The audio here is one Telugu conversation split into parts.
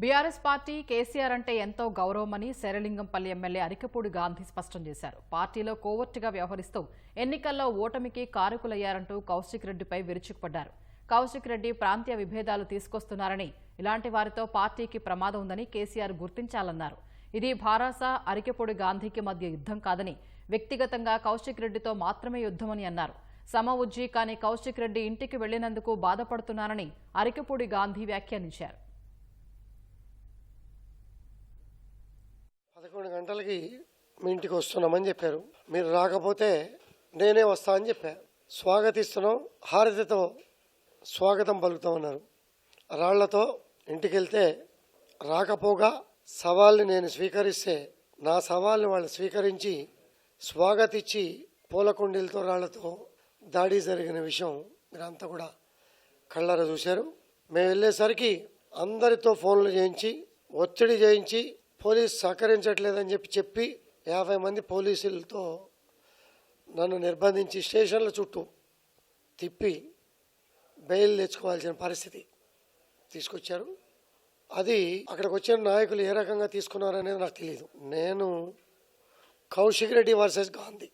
బీఆర్ఎస్ పార్టీ కేసీఆర్ అంటే ఎంతో గౌరవమని శరలింగంపల్లి ఎమ్మెల్యే అరికపూడి గాంధీ స్పష్టం చేశారు. పార్టీలో కోవర్టుగా వ్యవహరిస్తూ ఎన్నికల్లో ఓటమికి కారకులయ్యారంటూ కౌశిక్ రెడ్డిపై విరుచుకుపడ్డారు. కౌశిక్ రెడ్డి ప్రాంతీయ విభేదాలు తీసుకొస్తున్నారని ఇలాంటి వారితో పార్టీకి ప్రమాదం ఉందని కేసీఆర్ గుర్తించాలన్నారు. ఇది భారాస అరికెపూడి గాంధీకి మధ్య యుద్ధం కాదని వ్యక్తిగతంగా కౌశిక్ రెడ్డితో మాత్రమే యుద్ధమని అన్నారు. సమ ఉజ్జీ కానీ కౌశిక్ రెడ్డి ఇంటికి వెళ్ళినందుకు బాధపడుతున్నారని అరికెపూడి గాంధీ వ్యాఖ్యానించారు. పదకొండు గంటలకి మీ ఇంటికి వస్తున్నామని చెప్పారు. మీరు రాకపోతే నేనే వస్తా అని చెప్పాను స్వాగతిస్తున్నాం. హారతితో స్వాగతం పలుకుతామన్నారు. రాళ్ళతో ఇంటికి వెళ్తే రాకపోగా సవాల్ని నేను స్వీకరిస్తే నా సవాల్ని వాళ్ళు స్వీకరించి స్వాగతిచ్చి పూలకుండీలతో రాళ్ళతో దాడి జరిగిన విషయం మీరంతా కూడా కళ్ళారా చూశారు. మేము వెళ్ళేసరికి అందరితో ఫోన్లు చేయించి ఒత్తిడి చేయించి పోలీస్ సహకరించట్లేదని చెప్పి చెప్పి యాభై మంది పోలీసులతో నన్ను నిర్బంధించి స్టేషన్ల చుట్టూ తిప్పి బెయిల్ తెచ్చుకోవాల్సిన పరిస్థితి తీసుకొచ్చారు. అది అక్కడికి వచ్చిన నాయకులు ఏ రకంగా తీసుకున్నారనేది నాకు తెలియదు నేను కౌశిక్ రెడ్డి వర్సెస్ గాంధీ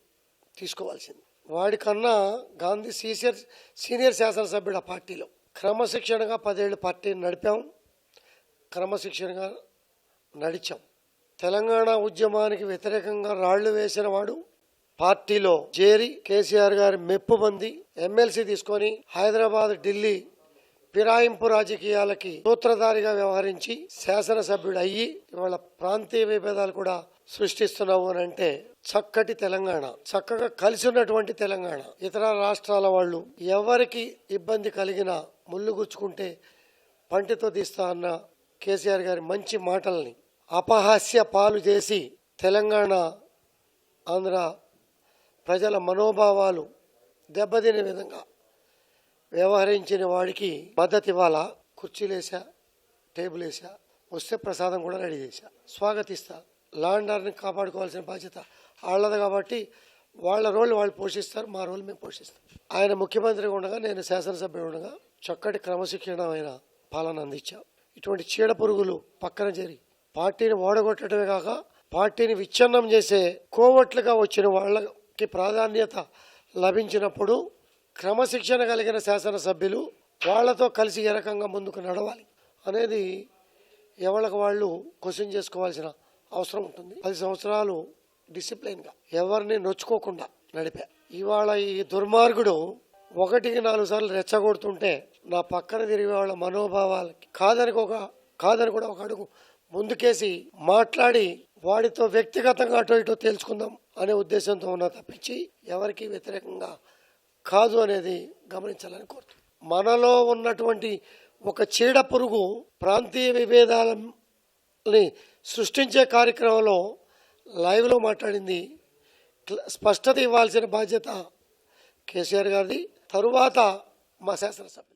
తీసుకోవాల్సింది. వాడికన్నా గాంధీ సీనియర్ సీనియర్ శాసనసభ్యుడు ఆ పార్టీలో. క్రమశిక్షణగా పదేళ్ళు పార్టీని నడిపాం. క్రమశిక్షణగా నడిచాం. తెలంగాణ ఉద్యమానికి వ్యతిరేకంగా రాళ్ళు వేసిన వాడు పార్టీలో చేరి కేసీఆర్ గారి మెప్పు పొంది ఎమ్మెల్సీ తీసుకొని హైదరాబాద్ ఢిల్లీ ఫిరాయింపు రాజకీయాలకి సూత్రధారిగా వ్యవహరించి శాసనసభ్యుడు అయ్యి ఇవాళ ప్రాంతీయ విభేదాలు కూడా సృష్టిస్తున్నావు అని అంటే చక్కటి తెలంగాణ చక్కగా కలిసి ఉన్నటువంటి తెలంగాణ. ఇతర రాష్ట్రాల వాళ్ళు ఎవరికి ఇబ్బంది కలిగినా ముళ్ళు గుచ్చుకుంటే పంటితో తీస్తా అన్న కేసీఆర్ గారి మంచి మాటల్ని అపహాస్య పాలు చేసి తెలంగాణ ఆంధ్ర ప్రజల మనోభావాలు దెబ్బతినే విధంగా వ్యవహరించిన వాడికి మద్దతు ఇవ్వాలా? కుర్చీలేసా టేబుల్ వేసా వస్తే ప్రసాదం కూడా రెడీ చేశా. స్వాగతిస్తా. లాండర్ని కాపాడుకోవాల్సిన బాధ్యత వాళ్ళది కాబట్టి వాళ్ళ రోల్ వాళ్ళు పోషిస్తారు మా రోల్ మేము పోషిస్తాం. ఆయన ముఖ్యమంత్రిగా ఉండగా నేను శాసనసభ్యుడు ఉండగా చక్కటి క్రమశిక్షణమైన పాలన అందించాం. ఇటువంటి చీడ పురుగులు పక్కన చేరి పార్టీని ఓడగొట్టడమే కాక పార్టీని విచ్ఛిన్నం చేసే కోవట్లుగా వచ్చిన వాళ్ళకి ప్రాధాన్యత లభించినప్పుడు క్రమశిక్షణ కలిగిన శాసనసభ్యులు వాళ్ళతో కలిసి ఏ రకంగా ముందుకు నడవాలి అనేది ఎవరికి వాళ్ళు క్వశ్చన్ చేసుకోవాల్సిన అవసరం ఉంటుంది. పది సంవత్సరాలు డిసిప్లైన్గా ఎవరిని నొచ్చుకోకుండా నడిపా. ఇవాళ ఈ దుర్మార్గుడు ఒకటికి నాలుగు సార్లు రెచ్చగొడుతుంటే నా పక్కన తిరిగే వాళ్ళ మనోభావాలకి కాదని ఒక కాదని కూడా ఒక అడుగు ముందుకేసి మాట్లాడి వాడితో వ్యక్తిగతంగా అటో ఇటో తేల్చుకుందాం అనే ఉద్దేశంతో ఉన్నా తప్పించి ఎవరికి వ్యతిరేకంగా కాదు అనేది గమనించాలని కోరుతుంది మనలో ఉన్నటువంటి ఒక చీడ పురుగు ప్రాంతీయ విభేదాలని సృష్టించే కార్యక్రమంలో లైవ్లో మాట్లాడింది స్పష్టత ఇవ్వాల్సిన బాధ్యత కేసీఆర్ గారిది. తరువాత మా శాసనసభ్యులు.